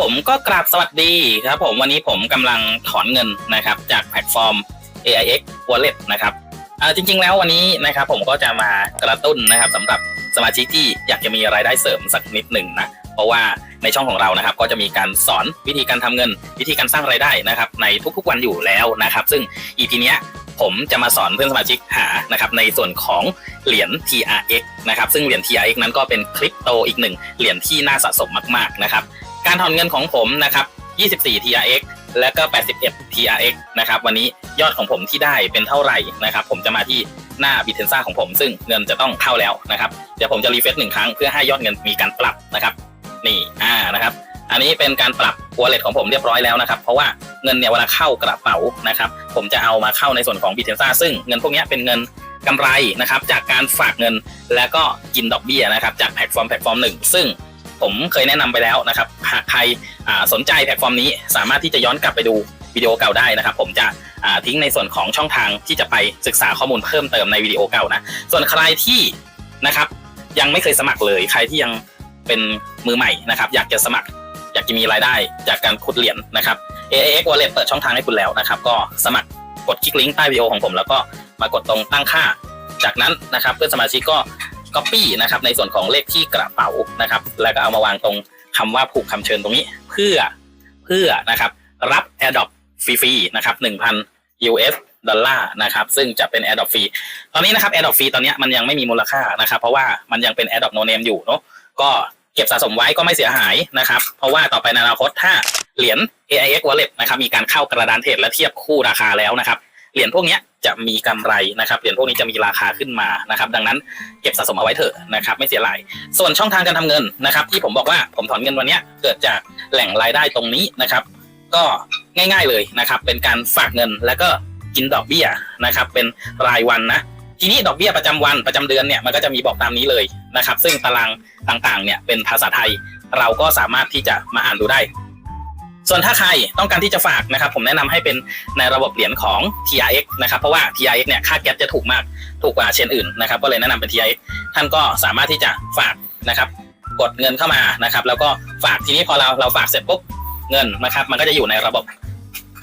ผมก็กราบสวัสดีครับผมวันนี้ผมกำลังถอนเงินนะครับ จากแพลตฟอร์ม AIX Wallet นะครับจริง ๆ แล้ววันนี้นะครับผมก็จะมากระตุ้นนะครับสำหรับสมาชิกที่อยากจะมีรายได้เสริมสักนิดหนึ่งนะเพราะว่าในช่องของเรานะครับ ก็จะมีการสอนวิธีการทำเงิน วิธีการสร้างรายได้นะครับ ในทุกๆวันอยู่แล้วนะครับ ซึ่ง EP เนี้ยผมจะมาสอนเพื่อนสมาชิกหานะครับในส่วนของเหรียญ TRX นะครับซึ่งเหรียญ TRX นั้นก็เป็นคริปโตอีกหนึ่งเหรียญที่น่าสะสมมากๆนะครับ การถอนเงินของผมนะครับ24 TRX และก็81 TRX นะครับ วันนี้ยอดของผมที่ได้เป็นเท่าไหร่นะครับ ผมจะมาที่หน้าบิ t เทนซ่าของผม ซึ่งเงินจะต้องเข้าแล้วนะครับ เดี๋ยวผมจะรีเฟซหนึ่งครั้งเพื่อให้ยอดเงินมีการปรับนะครับ นี่ อ่า นะครับ อันนี้เป็นการปรับ wallet ของผมเรียบร้อยแล้วนะครับ เพราะว่าเงินเนี่ยเวลาเข้ากระเป๋านะครับ ผมจะเอามาเข้าในส่วนของบิ t เทนซ่าซึ่งเงินพวกนี้เป็นเงินกำไรนะครับ จากการฝากเงินแล้วก็กินดอกเบี้ยนะครับ จากแพลตฟอร์มแพลตฟอร์มหนึ่งซึ่ง ผมเคยแนะนำไปแล้วนะครับ หากใครสนใจแพลตฟอร์มนี้สามารถที่จะย้อนกลับไปดูวิดีโอเก่าได้นะครับ ผมจะทิ้งในส่วนของช่องทางที่จะไปศึกษาข้อมูลเพิ่มเติมในวิดีโอเก่านะส่วนใครที่นะครับ ยังไม่เคยสมัครเลยใครที่ยังเป็นมือใหม่นะครับ อยากจะสมัครอยากจะมีรายได้จากการขุดเหรียญนะครับ AAX Wallet เปิดช่องทางให้คุณแล้วนะครับ ก็สมัครกดคลิกลิงก์ใต้วิดีโอของผมแล้วก็มากดตรงตั้งค่า จากนั้นนะครับ เพื่อนสมาชิกก็ Copy นะครับในส่วนของเลขที่กระเป๋านะครับ แล้วก็เอามาวางตรงคำว่าผูกคำเชิญตรงนี้ เพื่อเพื่อนะครับรับ AirDrop ฟรีๆนะครับ1,000 US ดอลลาร์นะครับซึ่งจะเป็น AirDrop ฟรีตอนนี้นะครับ AirDrop ฟรีตอนนี้มันยังไม่มีมูลค่านะครับ เพราะว่ามันยังเป็น AirDrop no name อยู่เนาะก็เก็บสะสมไว้ก็ไม่เสียหายนะครับ เพราะว่าต่อไปในอนาคตถ้าเหรียญ AIX Wallet นะครับมีการเข้ากระดานเทรดและเทียบคู่ราคาแล้วนะครับเหรียญพวกเนี้ย จะมีกำไรนะครับเหรียญพวกนี้จะมีราคาขึ้นมานะครับ ดังนั้นเก็บสะสมเอาไว้เถอะนะครับ ไม่เสียหายส่วนช่องทางการทำเงินนะครับ ที่ผมบอกว่าผมถอนเงินวันนี้เกิดจากแหล่งรายได้ตรงนี้นะครับ ก็ง่าย ๆเลยนะครับ เป็นการฝากเงินแล้วก็กินดอกเบี้ยนะครับ เป็นรายวันนะทีนี้ดอกเบี้ยประจำวันประจำเดือนเนี่ยมันก็จะมีบอกตามนี้เลยนะครับ ซึ่งตารางต่างๆเนี่ยเป็นภาษาไทย เราก็สามารถที่จะมาอ่านดูได้ ส่วนถ้าใครต้องการที่จะฝากนะครับ ผมแนะนำให้เป็นในระบบเหรียญของ TRX นะครับเพราะว่า TRX เนี่ยค่าแก๊สจะถูกมากถูกกว่าเชนอื่นนะครับก็เลยแนะนำเป็น TRX ท่านก็สามารถที่จะฝากนะครับ กดเงินเข้ามานะครับ แล้วก็ฝากทีนี้พอเราเราฝากเสร็จปุ๊บเงินนะครับ มันก็จะอยู่ในระบบ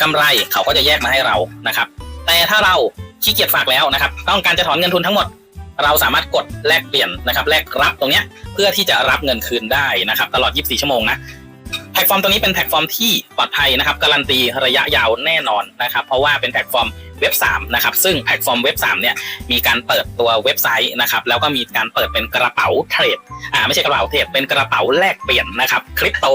กำไรเขาก็จะแยกมาให้เรานะครับ แต่ถ้าเราขี้เกียจฝากแล้วนะครับ ต้องการจะถอนเงินทุนทั้งหมด เราสามารถกดแลกเปลี่ยนนะครับ แลกรับตรงเนี้ยเพื่อที่จะรับเงินคืนได้นะครับ ตลอด 24 ชั่วโมงนะ พลตฟอร์มตัวนี้เป็นแพลตฟอร์มที่ปลอดภัยนะครับการันตีระยะยาวแน่นอนนะครับเพราะว่าเป็นแพลตฟอร์มเว็บ3นะครับซึ่งแพลตฟอร์มเว็บ3เนี่ยมีการเปิดตัวเว็บไซต์นะครับแล้วก็มีการเปิดเป็นกระเป๋าเทรดอ่าไม่ใช่กระเป๋าเทรดเป็นกระเป๋าแลกเปลี่ยนนะครับคริปโต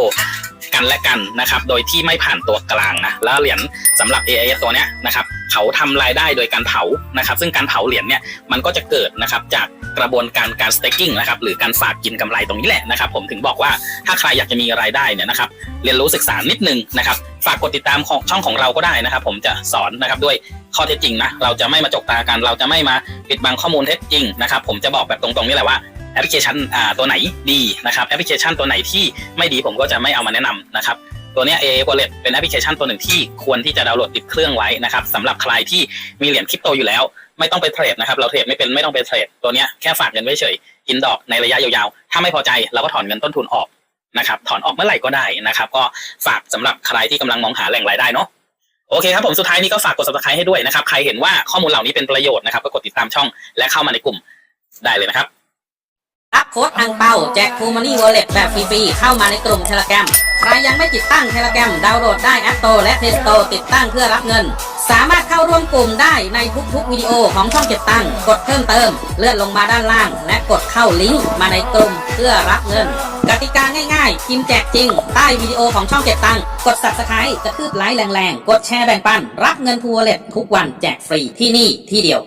กันและกันนะครับ โดยที่ไม่ผ่านตัวกลางนะ แล้วเหรียญสำหรับ AIS ตัวเนี้ยนะครับ เขาทำรายได้โดยการเผานะครับ ซึ่งการเผาเหรียญเนี่ยมันก็จะเกิดนะครับจากกระบวนการการ staking นะครับ หรือการฝากกินกำไรตรงนี้แหละนะครับ ผมถึงบอกว่าถ้าใครอยากจะมีรายได้เนี่ยนะครับ เรียนรู้ศึกษานิดนึงนะครับ ฝากกดติดตามของช่องของเราก็ได้นะครับ ผมจะสอนนะครับด้วยข้อเท็จจริงนะ เราจะไม่มาจกตากัน เราจะไม่มาปิดบังข้อมูลเท็จจริงนะครับ ผมจะบอกแบบตรงๆนี่แหละว่า แอปพลิเคชันอ่าตัวไหนดีนะครับแอปพลิเคชันตัวไหนที่ไม่ดีผมก็จะไม่เอามาแนะนำนะครับตัวเนี้ย AA Wallet เป็นแอปพลิเคชันตัวหนึ่งที่ควรที่จะดาวน์โหลดติดเครื่องไว้นะครับสำหรับใครที่มีเหรียญคริปโตอยู่แล้ว ไม่ต้องไปเทรดนะครับเราเทรดไม่เป็นไม่ต้องไปเทรดตัวเนี้ยแค่ฝากเงินไว้เฉยกินดอกในระยะยาวๆ ถ้าไม่พอใจเราก็ถอนเงินต้นทุนออกนะครับถอนออกเมื่อไหร่ก็ได้นะครับ ก็ฝากสำหรับใครที่กำลังมองหาแหล่งรายได้เนาะโอเคครับผมสุดท้ายนี้ก็ฝากกด subscribe ให้ด้วยนะครับใครเห็นว่าข้อมูลเหล่านี้เป็นประโยชน์นะครับก็กดติดตามช่องและเข้ามาในกลุ่มได้เลยนะครับ รับโค้ดอังเปาแจกคูมันนี่วอลเล็ตแบบฟรีๆเข้ามาในกลุ่มเทเลแกรมใครยังไม่ติดตั้งเทเลแกรมดาวน์โหลดได้แอปโตและเพ y s สโตติดตั้งเพื่อรับเงิน สามารถเข้าร่วมกลุ่มได้ในทุกๆวิดีโอของช่องเก็บตังค์กดเพิ่มเติม เลื่อนลงมาด้านล่าง และกดเข้าลิงก์มาในกลุ่มเพื่อรับเงิน กติกาง่ายๆพิมพ์แจกจริง ใต้วิดีโอของช่องเก็บตังค์กด subscribe กระทืบไลค์แรงๆกดแชร์แบ่งปัน รับเงินทัวเล็ตทุกวันแจกฟรีที่นี่ที่เดียว